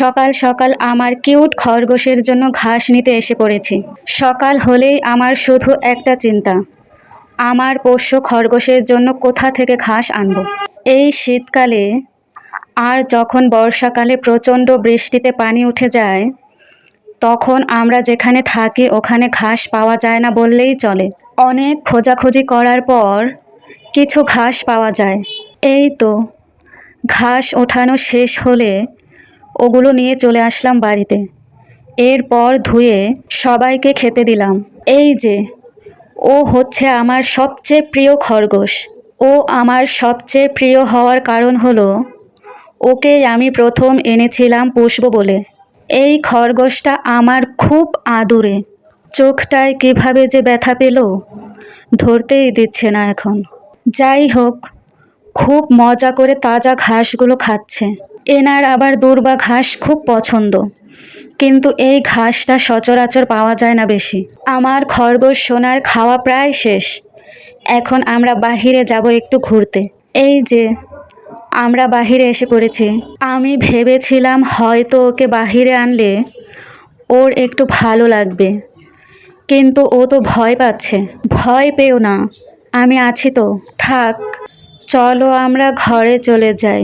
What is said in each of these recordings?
সকাল সকাল আমার কিউট খরগোশের জন্য ঘাস নিতে এসে পড়েছি। সকাল হলেই আমার শুধু একটা চিন্তা, আমার পোষ্য খরগোশের জন্য কোথা থেকে ঘাস আনব? এই শীতকালে আর যখন বর্ষাকালে প্রচণ্ড বৃষ্টিতে পানি উঠে যায়, তখন আমরা যেখানে থাকি ওখানে ঘাস পাওয়া যায় না বললেই চলে। অনেক খোঁজাখুঁজি করার পর কিছু ঘাস পাওয়া যায়। এই তো, ঘাস ওঠানো শেষ হলে ওগুলো নিয়ে চলে আসলাম বাড়িতে। এরপর ধুয়ে সবাইকে খেতে দিলাম। এই যে, ও হচ্ছে আমার সবচেয়ে প্রিয় খরগোশ। ও আমার সবচেয়ে প্রিয় হওয়ার কারণ হলো ওকে আমি প্রথম এনেছিলাম পুষব বলে। এই খরগোশটা আমার খুব আদুরে। চোখটায় কীভাবে যে ব্যথা পেল, ধরতেই দিচ্ছে না এখন। যাই হোক খুব মজা করে তাজা ঘাসগুলো খাচ্ছে। এনার আবার দুর্বা ঘাস খুব পছন্দ। কিন্তু এই ঘাসটা সচরাচর পাওয়া যায় না বেশি। আমার খরগোশ সোনার খাওয়া প্রায় শেষ। এখন আমরা বাহিরে যাব একটু ঘুরতে। এই যে, আমরা বাহিরে এসে পড়েছি। আমি ভেবেছিলাম হয়তো ওকে বাহিরে আনলে ওর একটু ভালো লাগবে। কিন্তু ও তো ভয় পাচ্ছে। ভয় পেও না। আমি আছি তো, থাক। চলো আমরা ঘরে চলে যাই।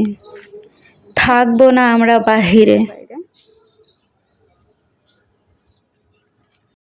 থাকব না আমরা বাহিরে।